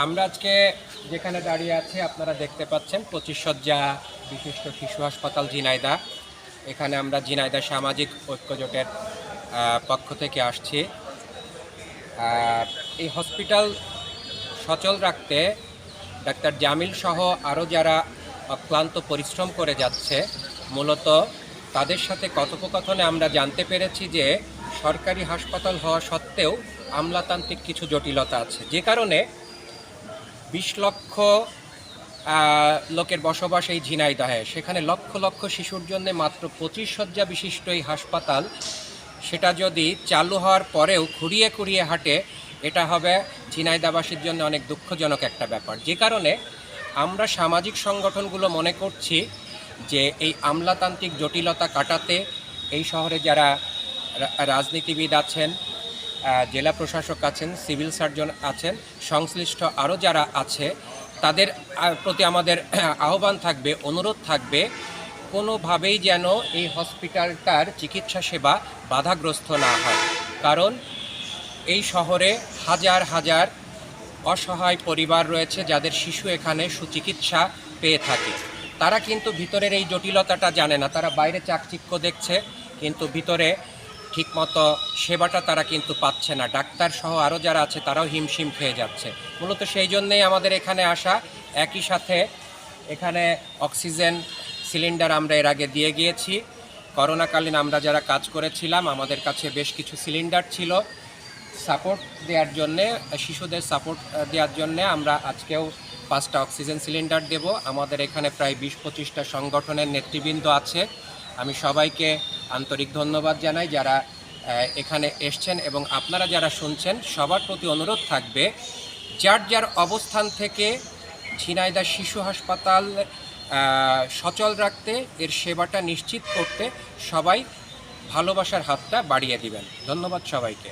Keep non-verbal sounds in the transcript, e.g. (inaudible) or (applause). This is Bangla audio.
আমরা আজকে যেখানে দাঁড়িয়ে আছি, আপনারা দেখতে পাচ্ছেন পঁচিশ শয্যা বিশিষ্ট শিশু হাসপাতাল ঝিনাইদা। এখানে আমরা ঝিনাইদা সামাজিক ঐক্যজোটের পক্ষ থেকে আসছি। আর এই হসপিটাল সচল রাখতে ডাক্তার জামিল সহ আরও যারা অক্লান্ত পরিশ্রম করে যাচ্ছে, মূলত তাদের সাথে কথোপকথনে আমরা জানতে পেরেছি যে সরকারি হাসপাতাল হওয়া সত্ত্বেও আমলাতান্ত্রিক কিছু জটিলতা আছে। যে কারণে বিশ লক্ষ লোকের বসবাস এই ঝিনাইদহে। সেখানে লক্ষ লক্ষ শিশুর জন্য মাত্র পঁচিশ শয্যা বিশিষ্ট এই হাসপাতাল। সেটা যদি চালু হওয়ার পরেও খুঁড়িয়ে খুঁড়িয়ে হাঁটে, এটা হবে ঝিনাইদাবাসীর জন্য অনেক দুঃখজনক একটা ব্যাপার। যে কারণে আমরা সামাজিক সংগঠনগুলো মনে করছি যে এই আমলাতান্ত্রিক জটিলতা কাটাতে এই শহরে যারা রাজনীতিবিদ আছেন জেলা প্রশাসক আছেন, সিভিল সার্জন আছেন, সংশ্লিষ্ট আরও যারা আছে, তাদের প্রতি আমাদের (clears throat) আহ্বান থাকবে, অনুরোধ থাকবে, কোনোভাবেই যেন এই হসপিটালটার চিকিৎসা সেবা বাধাগ্রস্ত না হয়। কারণ এই শহরে হাজার হাজার অসহায় পরিবার রয়েছে যাদের শিশু এখানে সুচিকিৎসা পেয়ে থাকে। তারা কিন্তু ভিতরের এই জটিলতাটা জানে না, তারা বাইরে চাকচিক্য দেখছে, কিন্তু ভিতরে ঠিকমতো সেবাটা তারা কিন্তু পাচ্ছে না। ডাক্তার সহ আরও যারা আছে, তারাও হিমশিম খেয়ে যাচ্ছে। মূলত সেই জন্যেই আমাদের এখানে আসা। একই সাথে এখানে অক্সিজেন সিলিন্ডার আমরা এর আগে দিয়ে গিয়েছি। করোনাকালীন আমরা যারা কাজ করেছিলাম, আমাদের কাছে বেশ কিছু সিলিন্ডার ছিল সাপোর্ট দেওয়ার জন্যে, শিশুদের সাপোর্ট দেওয়ার জন্যে আমরা আজকেও পাঁচটা অক্সিজেন সিলিন্ডার দেব। আমাদের এখানে প্রায় বিশ পঁচিশটা সংগঠনের নেতৃবৃন্দ আছে। আমি সবাইকে আন্তরিক ধন্যবাদ জানাই যারা এখানে এসছেন এবং আপনারা যারা শুনছেন, সবার প্রতি অনুরোধ থাকবে, যার যার অবস্থান থেকে ঝিনাইদা শিশু হাসপাতাল সচল রাখতে, এর সেবাটা নিশ্চিত করতে সবাই ভালোবাসার হাতটা বাড়িয়ে দিবেন। ধন্যবাদ সবাইকে।